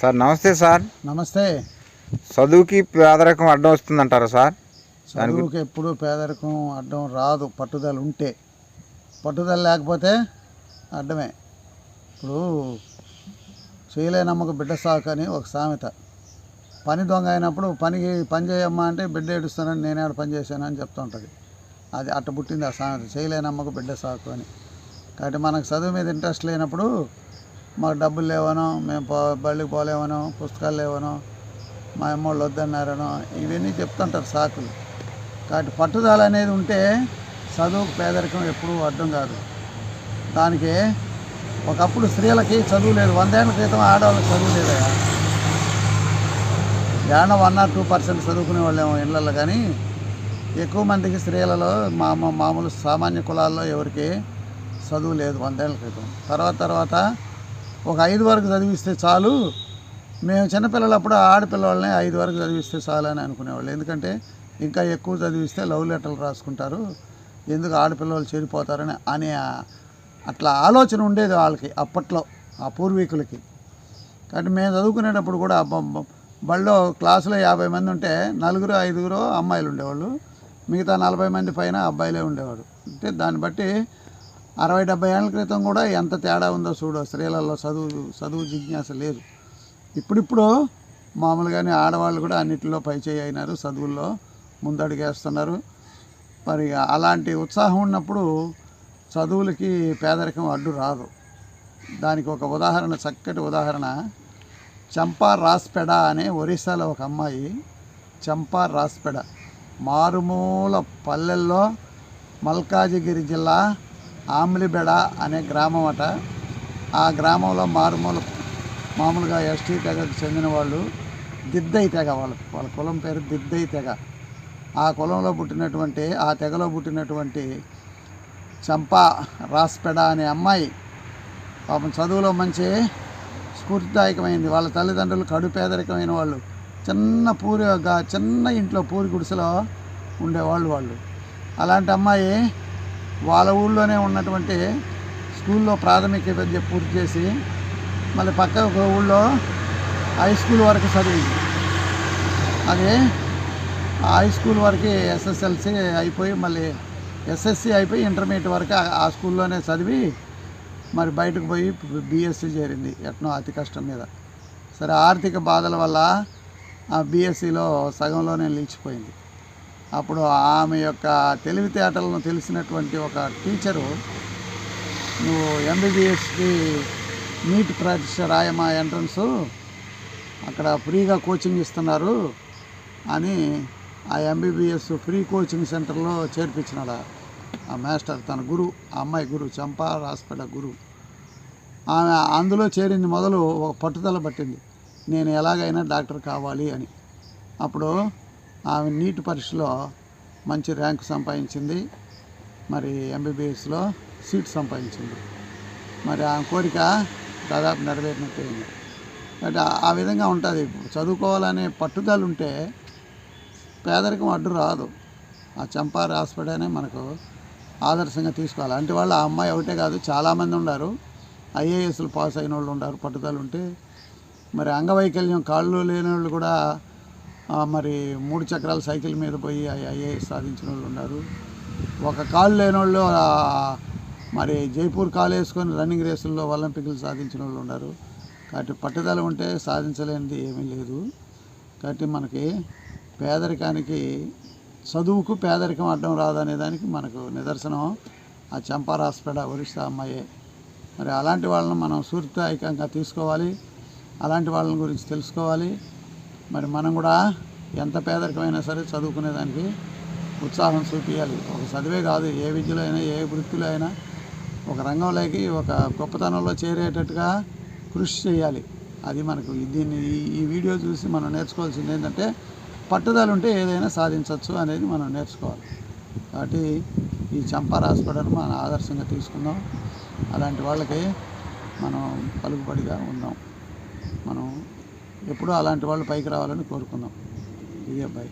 Sir నమస్తే sir. నమస్తే. చదువుకి పేదరికం అడ్డం వస్తుందంటారా సార్? చదువుకి ఎప్పుడు పేదరికం అడ్డం రాదు పట్టుదల ఉంటే. పట్టుదల లేకపోతే అడ్డమే. ఇప్పుడు చేయలేనమ్మకు బిడ్డ సాకు అని ఒక సామెత. పని దొంగ అయినప్పుడు పనికి పని చేయమ్మా అంటే బిడ్డ ఏడుస్తానని నేనే ఆడ పని చేశాను అని చెప్తూ ఉంటుంది. అది అట్ట పుట్టింది ఆ సామెత. చేయలేనమ్మకు బిడ్డ సాకు అని. కాబట్టి మనకు చదువు మీద ఇంట్రెస్ట్ లేనప్పుడు మాకు డబ్బులు లేవనో మేము బళ్ళకి పోలేమనో పుస్తకాలు లేవనో మా అమ్మోళ్ళు వద్దన్నారనో ఇవన్నీ చెప్తుంటారు సాకులు. కాబట్టి పట్టుదల అనేది ఉంటే చదువుకు పేదరికం ఎప్పుడూ అడ్డం కాదు. దానికి ఒకప్పుడు స్త్రీలకి చదువు లేదు. వందేళ్ళ క్రితం ఆడవాళ్ళకి చదువు లేదా ఏమన్నా వన్ ఆర్ టూ పర్సెంట్ చదువుకునే వాళ్ళేమో ఇళ్ళల్లో కానీ ఎక్కువ మందికి స్త్రీలలో మా- మామూలు సామాన్య కులాల్లో ఎవరికి చదువు లేదు వందేళ్ళ క్రితం. తర్వాత తర్వాత ఒక ఐదు వరకు చదివిస్తే చాలు. మేము చిన్నపిల్లలప్పుడు ఆడపిల్లవాళ్ళని ఐదు వరకు చదివిస్తే చాలు అని అనుకునేవాళ్ళు. ఎందుకంటే ఇంకా ఎక్కువ చదివిస్తే లవ్ లెటర్లు రాసుకుంటారు. ఎందుకు ఆడపిల్లలు చేరిపోతారని అనే అట్లా ఆలోచన ఉండేది వాళ్ళకి అప్పట్లో ఆ పూర్వీకులకి కాబట్టి మేము చదువుకునేటప్పుడు కూడా బళ్ళో క్లాసులో యాభై మంది ఉంటే నలుగురు ఐదుగురు అమ్మాయిలు ఉండేవాళ్ళు. మిగతా నలభై మంది పైన అబ్బాయిలే ఉండేవాడు అంటే దాన్ని బట్టి అరవై డెబ్బై ఏళ్ళ క్రితం కూడా ఎంత తేడా ఉందో చూడు స్త్రీలలో చదువు చదువు జిజ్ఞాస లేదు. ఇప్పుడిప్పుడు మామూలుగానే ఆడవాళ్ళు కూడా అన్నిటిలో పైచేయి అయినారు చదువుల్లో ముందడుగేస్తున్నారు. మరి అలాంటి ఉత్సాహం ఉన్నప్పుడు చదువులకి పేదరికం అడ్డు రాదు. దానికి ఒక ఉదాహరణ చక్కటి ఉదాహరణ. చంపా రాస్పెడ అనే ఒరిస్సాలో ఒక అమ్మాయి చంపా రాస్పెడ మారుమూల పల్లెల్లో మల్కాజిగిరి జిల్లా ఆమ్లిబెడ అనే గ్రామం అట ఆ గ్రామంలో మారుమూల మామూలుగా ఎస్టీ తెగకు చెందిన వాళ్ళు దిద్దై తెగ వాళ్ళ వాళ్ళ కులం పేరు దిద్దై తెగ. ఆ కులంలో పుట్టినటువంటి ఆ తెగలో పుట్టినటువంటి చంపా రాస్పెడ అనే అమ్మాయి పాపం చదువులో మంచి స్ఫూర్తిదాయకమైంది. వాళ్ళ తల్లిదండ్రులు కడు పేదరికమైన వాళ్ళు. చిన్న పూరి చిన్న ఇంట్లో పూరి గుడిసెలో ఉండేవాళ్ళు వాళ్ళు. అలాంటి అమ్మాయి వాళ్ళ ఊళ్ళోనే ఉన్నటువంటి స్కూల్లో ప్రాథమిక విద్య పూర్తి చేసి మళ్ళీ పక్క ఒక ఊళ్ళో హై స్కూల్ వరకు చదివింది. అది హై స్కూల్ వరకు ఎస్ఎస్ఎల్సి అయిపోయి మళ్ళీ ఎస్ఎస్సి అయిపోయి ఇంటర్మీడియట్ వరకు ఆ- ఆ స్కూల్లోనే చదివి మరి బయటకు పోయి బీఎస్సీ చేరింది ఎట్నో అతి కష్టం మీద. సరే ఆర్థిక బాధల వల్ల ఆ బీఎస్సీలో సగంలోనే నిలిచిపోయింది. అప్పుడు ఆమె యొక్క తెలివితేటలను తెలిసినటువంటి ఒక టీచరు నువ్వు ఎంబీబీఎస్కి నీట్ ప్రాక్టీస్ రాయమా ఎంట్రన్స్ అక్కడ ఫ్రీగా కోచింగ్ ఇస్తున్నారు అని ఆ ఎంబీబీఎస్ ఫ్రీ కోచింగ్ సెంటర్లో చేర్పించినాడు. ఆ- మాస్టర్ తన గురు ఆ అమ్మాయి గురు చంపా రాసిపెట్ట గురు. ఆమె అందులో చేరింది మొదలు ఒక పట్టుదల పట్టింది. నేను ఎలాగైనా డాక్టర్ కావాలి అని. అప్పుడు ఆమె నీట్ పరీక్షలో మంచి ర్యాంకు సంపాదించింది. మరి ఎంబీబీఎస్లో సీట్ సంపాదించింది. మరి ఆమె కోరిక దాదాపు నెరవేరినట్టయింది అంటే ఆ- విధంగా ఉంటుంది. చదువుకోవాలనే పట్టుదల ఉంటే పేదరికం అడ్డు రాదు. ఆ చంపారి హాస్పిటల్నే మనకు ఆదర్శంగా తీసుకోవాలి. అంటే వాళ్ళు ఆ అమ్మాయి ఒకటే కాదు చాలామంది ఉన్నారు. ఐఏఎస్లు పాస్ అయిన వాళ్ళు ఉన్నారు పట్టుదల ఉంటే. మరి అంగవైకల్యం కాళ్ళు లేని వాళ్ళు కూడా మరి మూడు చక్రాల సైకిల్ మీద పోయి ఐఏఎస్ సాధించిన వాళ్ళు ఉన్నారు. ఒక కాలు లేని వాళ్ళు మరి జైపూర్ కాలు వేసుకొని రన్నింగ్ రేసుల్లో ఒలింపిక్లు సాధించిన వాళ్ళు ఉన్నారు. కాబట్టి పట్టుదల ఉంటే సాధించలేనిది ఏమీ లేదు. కాబట్టి మనకి పేదరికానికి చదువుకు పేదరికం అడ్డం రాదనే దానికి మనకు నిదర్శనం. ఆ చంపార్ హాస్పిటల్ ఒరిస్సా అమ్మాయే. మరి అలాంటి వాళ్ళని మనం సూర్తాయికంగా తీసుకోవాలి. అలాంటి వాళ్ళని గురించి తెలుసుకోవాలి. మరి మనం కూడా ఎంత పేదరికమైనా సరే చదువుకునేదానికి ఉత్సాహం చూపించాలి ఒక చదివే కాదు ఏ విద్యలో అయినా ఏ వృత్తిలో అయినా ఒక రంగంలోకి ఒక గొప్పతనంలో చేరేటట్టుగా కృషి చేయాలి. అది మనకు దీన్ని ఈ- ఈ వీడియో చూసి మనం నేర్చుకోవాల్సింది ఏంటంటే పట్టుదల ఉంటే ఏదైనా సాధించవచ్చు అనేది మనం నేర్చుకోవాలి. కాబట్టి ఈ చంపార్ హాస్పిటల్ మనం ఆదర్శంగా తీసుకుందాం. అలాంటి వాళ్ళకి మనం పలుకుబడిగా ఉందాం. మనం ఎప్పుడూ అలాంటి వాళ్ళు పైకి రావాలని కోరుకుందాం. ఇది అబ్బాయి.